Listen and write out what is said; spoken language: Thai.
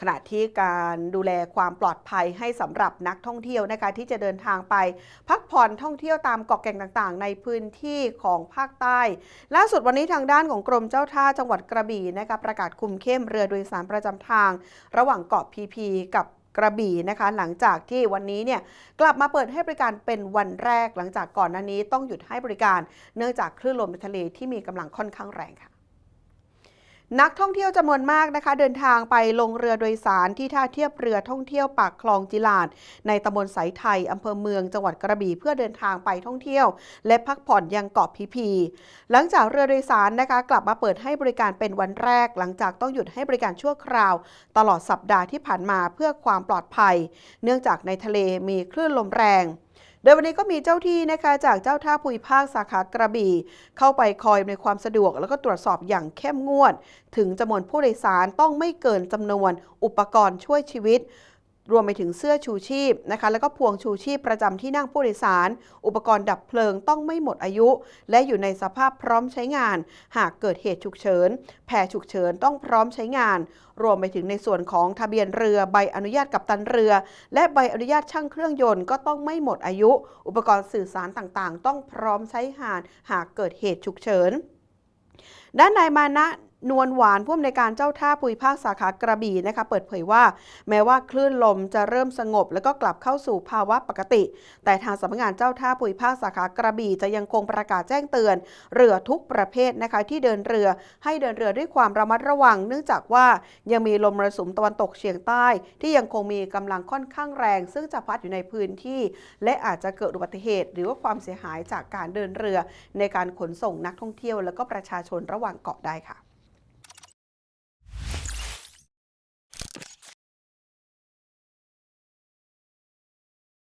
ขณะที่การดูแลความปลอดภัยให้สำหรับนักท่องเที่ยวนะคะที่จะเดินทางไป พักผ่อนท่องเที่ยวตามเกาะแก่งต่างๆ ในพื้นที่ของภาคใต้ ล่าสุดวันนี้ทางด้านของกรมเจ้าท่าจังหวัดกระบี่นะคะประกาศคุมเข้มเรือโดยสารประจำทาง ระหว่างเกาะพีพีกับกระบี่นะคะหลังจากที่วันนี้เนี่ยกลับมาเปิดให้บริการเป็นวันแรกหลังจากก่อนหน้านี้ต้องหยุดให้บริการ เนื่องจากคลื่นลมในทะเลที่มีกำลังค่อนข้างแรงค่ะ นักท่องเที่ยวจำนวนมากนะคะ เดินทางไปลงเรือโดยสารที่ท่าเทียบเรือท่องเที่ยวปากคลองจิลาดในตำบลสายไทยอำเภอเมืองจังหวัดกระบี่เพื่อเดินทางไปท่องเที่ยว และพักผ่อนยังเกาะพีพี หลังจากเรือโดยสารนะคะกลับมาเปิดให้บริการเป็นวันแรก หลังจากต้องหยุดให้บริการชั่วคราว ตลอดสัปดาห์ที่ผ่านมาเพื่อความปลอดภัย เนื่องจากในทะเลมีคลื่นลมแรง ดยวันนี้ก็มีเจ้าที่นะคะจากเจ้าท่าภูมิภาคสาขากระบี่ เข้าไปคอยในความสะดวก แล้วก็ตรวจสอบอย่างเข้มงวด ถึงจำนวนผู้โดยสารต้องไม่เกินจำนวนอุปกรณ์ช่วยชีวิต รวมไปถึงเสื้อชูชีพนะคะแล้วก็พวงชูชีพประจำที่นั่งผู้โดยสาร อุปกรณ์ดับเพลิงต้องไม่หมดอายุ และอยู่ในสภาพพร้อมใช้งาน หากเกิดเหตุฉุกเฉินแพรฉุกเฉินต้องพร้อมใช้งาน รวมไปถึงในส่วนของทะเบียนเรือใบอนุญาตกัปตันเรือ และใบอนุญาตช่างเครื่องยนต์ก็ต้องไม่หมดอายุ อุปกรณ์สื่อสารต่างๆ ต้องพร้อมใช้งาน หากเกิดเหตุฉุกเฉินด้านนายมานะ นวลหวานผู้อำนวยการเจ้าท่าปุยภาคสาขากระบี่นะคะ เปิดเผยว่า แม้ว่าคลื่นลมจะเริ่มสงบ แล้วก็กลับเข้าสู่ภาวะปกติ แต่ทางสำนักงานเจ้าท่าปุยภาคสาขากระบี่จะยังคงประกาศแจ้งเตือน เรือทุกประเภทนะคะที่เดินเรือให้เดินเรือด้วยความระมัดระวัง เนื่องจากว่ายังมีลมมรสุมตะวันตกเฉียงใต้ ที่ยังคงมีกำลังค่อนข้างแรง ซึ่งจะพัดอยู่ในพื้นที่ และอาจจะเกิดอุบัติเหตุ หรือว่าความเสียหายจากการเดินเรือ ในการขนส่งนักท่องเที่ยว แล้วก็ประชาชนระหว่างเกาะได้ค่ะ